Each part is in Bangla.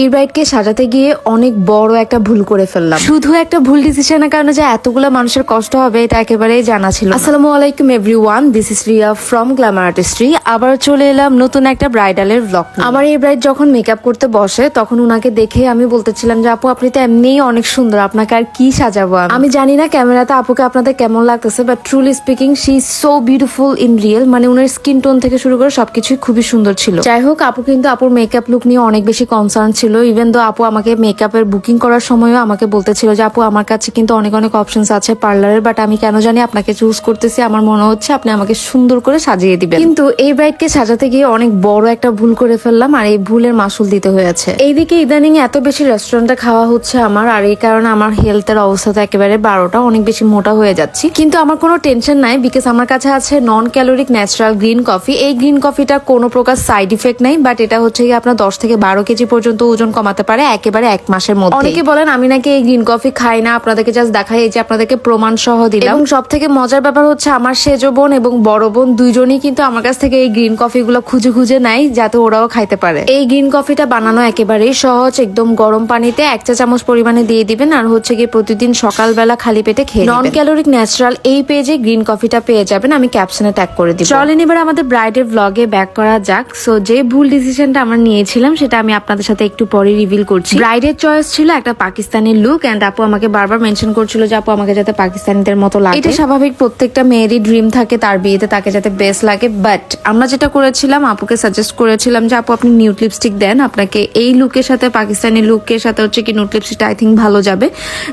এই ব্রাইডকে সাজাতে গিয়ে অনেক বড় একটা ভুল করে ফেললাম। শুধু একটা ভুল ডিসিশনের কারণে যে এতগুলো মানুষের কষ্ট হবে এটা একেবারেই জানা ছিল। আসসালামু আলাইকুম everyone this is Riya from glamour artistry আবার চলে এলাম নতুন একটা ব্রাইডালের ব্লগ আমার এই ব্রাইড যখন মেকআপ করতে বসে তখন উনাকে দেখে আমি বলতেছিলাম যে আপু আপনি তো এমনিই অনেক সুন্দর আপনাকে আর কি সাজাবো আমি? জানি না ক্যামেরাতে আপুকে আপনাদের কেমন লাগতেছে but truly speaking she is so beautiful in real মানে উনার স্কিন টোন থেকে শুরু করে সবকিছুই খুবই সুন্দর ছিল। যাই হোক আপু কিন্তু আপুর মেকআপ লুক নিয়ে অনেক বেশি কনসার্ন ছিল। ইভেন দো আপু আমাকে মেকআপের বুকিং করার সময়ও আমাকে বলতেছিল যে, আপু, আমার কাছে কিন্তু অনেক অনেক অপশনস আছে পার্লারের বাট আমি কেন জানি আপনাকে চুজ করতেছি। আমার মনে হচ্ছে আপনি আমাকে সুন্দর করে সাজিয়ে দিবেন। কিন্তু এই ব্রাইডকে সাজাতে গিয়ে অনেক বড় একটা ভুল করে ফেললাম, আর এই ভুলের মাসুল দিতে হয়েছে। এইদিকে ইদানিং এত বেশি রেস্টুরেন্টে খাওয়া হচ্ছে আমার, আর এই কারণে আমার হেলথের অবস্থা তো একেবারে বারোটা, অনেক বেশি মোটা হয়ে যাচ্ছি। কিন্তু আমার কোনো টেনশন নাই বিকজ আমার কাছে আছে non caloric natural green coffee এই গ্রিন কফিটা কোনো প্রকার সাইড ইফেক্ট নাই বাট এটা হচ্ছে আপনার দশ থেকে বারো কেজি পর্যন্ত ওজন কমাতে পারে একেবারে এক মাসের মধ্যে অনেকে বলেন আমি নাকি এই গ্রিন কফি খাই না আপনাদেরকে জাস্ট দেখাই এই যে আপনাদেরকে প্রমাণ সহ দিলাম। এবং সব থেকে মজার ব্যাপার হচ্ছে আমার সেজো বোন এবং বড় বোন দুইজনই কিন্তু আমার কাছ থেকে এই গ্রিন কফি গুলো খুঁজে খুঁজে নেয় যাতে ওরাও খাইতে পারে। এই গ্রিন কফিটা বানানো একেবারেই সহজ একদম গরম পানিতে এক চা চামচ পরিমাণে দিয়ে দিবেন আর হচ্ছে গিয়ে প্রতিদিন সকালবেলা খালি পেটে খেয়ে নন ক্যালোরিক ন্যাচারাল এই পেজে গ্রিন কফিটা পেয়ে যাবেন আমি ক্যাপশনে ট্যাগ করে দিই চলেন এবার আমাদের ব্রাইডের ব্লগে ব্যাক করা যাক। সো যে ভুল ডিসিশনটা আমরা নিয়েছিলাম সেটা আমি আপনাদের সাথে একটু পরে রিভিল করছি। ব্রাইডের চয়েস ছিল একটা পাকিস্তানি লুক এন্ড আপু আমাকে বারবার মেনশন করছিল যে আপু আমাকে যাতে পাকিস্তানিদের মতো লাগে। এটা স্বাভাবিক প্রত্যেকটা মেয়েরই ড্রিম থাকে তার বিয়েতে তাকে যাতে বেস্ট লাগে। বাট আমরা যেটা করেছিলাম আপুকে সাজেস্ট করেছিলাম যে আপু আপনি নিউট লিপস্টিক দেন আপনাকে এই লুকের সাথে পাকিস্তানি লুকের সাথে হচ্ছে কি নিউট লিপস্টিকটা আই থিঙ্ক ভালো যাবে।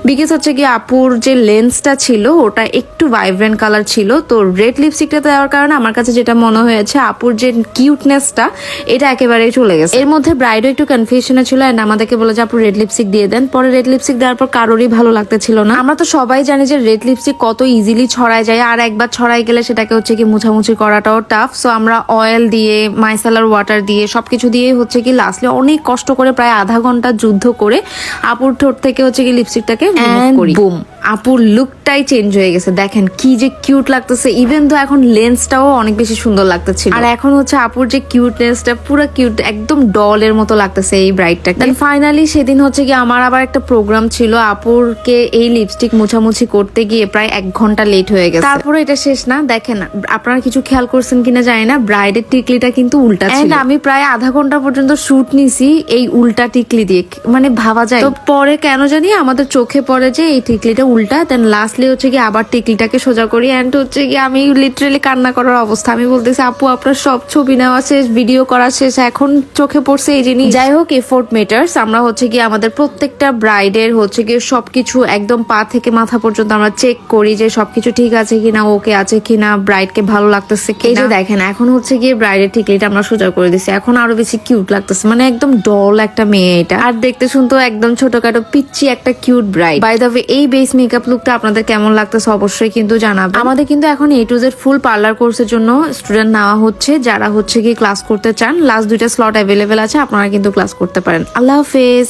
বিকজ হচ্ছে কি আপুর যে লেন্সটা ছিল ওটা একটু ভাইব্রেন্ট কালার ছিল। তো রেড লিপস্টিকটা দেওয়ার কারণে আমার কাছে যেটা মনে হয়েছে আপুর যে কিউটনেসটা এটা একেবারেই চলে গেছে। এর মধ্যে ব্রাইডও একটু কনফিউশনে ছিল এন্ড আমাদেরকে বলে যে আপু রেড লিপস্টিক দিয়ে দেন। পরে রেড লিপস্টিক দেওয়ার পর কারোরই ভালো লাগতেছিল না। আমরা তো সবাই জানি যে রেড লিপস্টিক কত ইজিলি ছড়ায় যায় আর একবার ছড়াই গেলে সেটাকে হচ্ছে কি মুছামুছি করাটাও টাফ সো আমরা অয়েল দিয়ে মাইসালার ওয়াটার দিয়ে সবকিছু দিয়ে হচ্ছে কি লাস্টলি অনেক কষ্ট করে প্রায় আধা ঘণ্টা যুদ্ধ করে আপুর ঠোঁট থেকে হচ্ছে কি লিপস্টিকটাকে করি। বুম আপুর লুকটাই চেঞ্জ হয়ে গেছে। দেখেন কি যে কিউট লাগতেছে। ইভেন তো এখন লেন্সটাও অনেক বেশি সুন্দর লাগতেছিল। আর এখন হচ্ছে আপুর যে কিউটনেসটা পুরো কিউট একদম ডলের মতো লাগতেছে এই ব্রাইটটা দেন ফাইনালি সেদিন হচ্ছে কি আমার আবার একটা প্রোগ্রাম ছিল আপুরকে এই লিপস্টিক মুছামুছি করতে গিয়ে প্রায় এক ঘণ্টা লেট হয়ে গেছে। তারপরে এটা শেষ না? দেখেন আপনারা কিছু খেয়াল করছেন কিনা জানি না। ব্রাইডের টিকলিটা কিন্তু উল্টা ছিল। আমি প্রায় আধা ঘণ্টা পর্যন্ত শুট নিছি এই উল্টা টিকলি দিয়ে। মানে ভাবা যায়। তো পরে কেন জানি আমাদের চোখে পড়ে যে এই টিকলিটা উল্টা দেন লাস্টলি হচ্ছে কি আবার টিকলিটাকে সোজা করি অ্যান্ড হচ্ছে কি আমি লিটারেলি কান্না করার অবস্থা। আমি বলতেছি আপু আপনার সব ছবি নেওয়া শেষ ভিডিও করা শেষ এখন চোখে পড়ছে এই জিনিস। যাই হোক এফোর্ট মেটার্স আমরা হচ্ছে কি আমাদের প্রত্যেকটা ব্রাইডের হচ্ছে কি সবকিছু একদম পা থেকে মাথা পর্যন্ত আমরা চেক করি যে সবকিছু ঠিক আছে কিনা ওকে আছে কিনা ব্রাইডকে ভালো লাগতেছে কি যে দেখেন এখন হচ্ছে গিয়ে ব্রাইডের টিকলিটা আমরা সোজা করে দিছি। এখন আরও বেশি কিউট লাগতেছে মানে একদম ডল একটা মেয়ে এটা। আর দেখতে শুনতো একদম ছোটখাটো পিচ্ছি একটা cute bride by the way এই বেস মেকআপ লুকটা আপনাদের কেমন লাগতেছে অবশ্যই কিন্তু জানাবেন। আমাদের কিন্তু এখন A to Z full parlour কোর্সের জন্য স্টুডেন্ট নেওয়া হচ্ছে, যারা হচ্ছে কি ক্লাস করতে চান লাস্ট দুইটা স্লট অ্যাভেলেবেল আছে, আপনারা কিন্তু ক্লাস করতে পারেন। আল্লাহ হাফেজ।